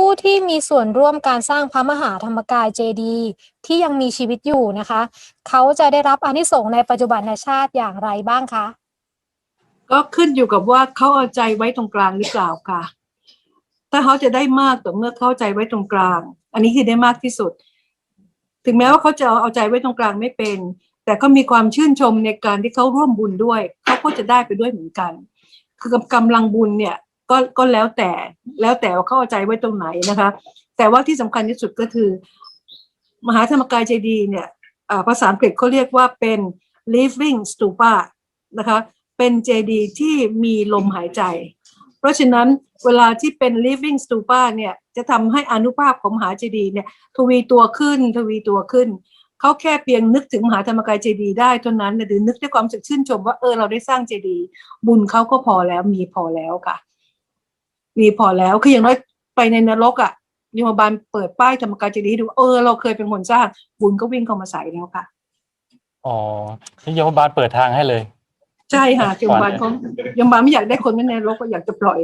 ผู้ที่มีส่วนร่วมการสร้างพระมหาธรรมกายเจดีย์ที่ยังมีชีวิตอยู่นะคะ เขาจะได้รับอนิสงส์ในปัจจุบันชาติอย่างไรบ้างคะ ก็ขึ้นอยู่กับว่าเขาเอาใจไว้ตรงกลางหรือเปล่าค่ะ ถ้าเขาจะได้มากต่อเมื่อเข้าใจไว้ตรงกลาง อันนี้คือได้มากที่สุด ถึงแม้ว่าเขาจะเอาใจไว้ตรงกลางไม่เป็น แต่ก็มีความชื่นชมในการที่เขาร่วมบุญด้วย เขาก็จะได้ไปด้วยเหมือนกัน คือกำลังบุญเนี่ย ก็ก็แล้วแต่แล้วแต่ว่าเขาเอาใจไว้ตรงไหนนะคะ แต่ว่าที่สำคัญที่สุดก็คือ มหาธรรมกายเจดีย์เนี่ยภาษาอังกฤษเขาเรียกว่าเป็น living stupa นะคะเป็นเจดีย์ที่มีลมหายใจ เพราะฉะนั้นเวลาที่เป็น living stupa เนี่ยจะทำให้อนุภาพของมหาเจดีย์เนี่ยทวีตัวขึ้นทวีตัวขึ้น เขาแค่เพียงนึกถึงมหาธรรมกายเจดีย์ได้เท่านั้นหรือนึกด้วยความสึกชื่นชมว่าเออเราได้สร้างเจดีย์บุญเขาก็พอแล้วมีพอแล้วค่ะ มีพอแล้วคืออย่างน้อยไปในนรกอะยมบาลเปิดป้ายธรรมกายเจดีย์ให้ดูเออเราเคยเป็นคนสร้างบุญก็วิ่งเข้ามาใส่แล้วค่ะอ๋อที่ยมบาลเปิดทางให้เลย ใช่ค่ะยมบาลเขายมบาลไม่อยากได้คนไม่ในนรกก็อยากจะปล่อย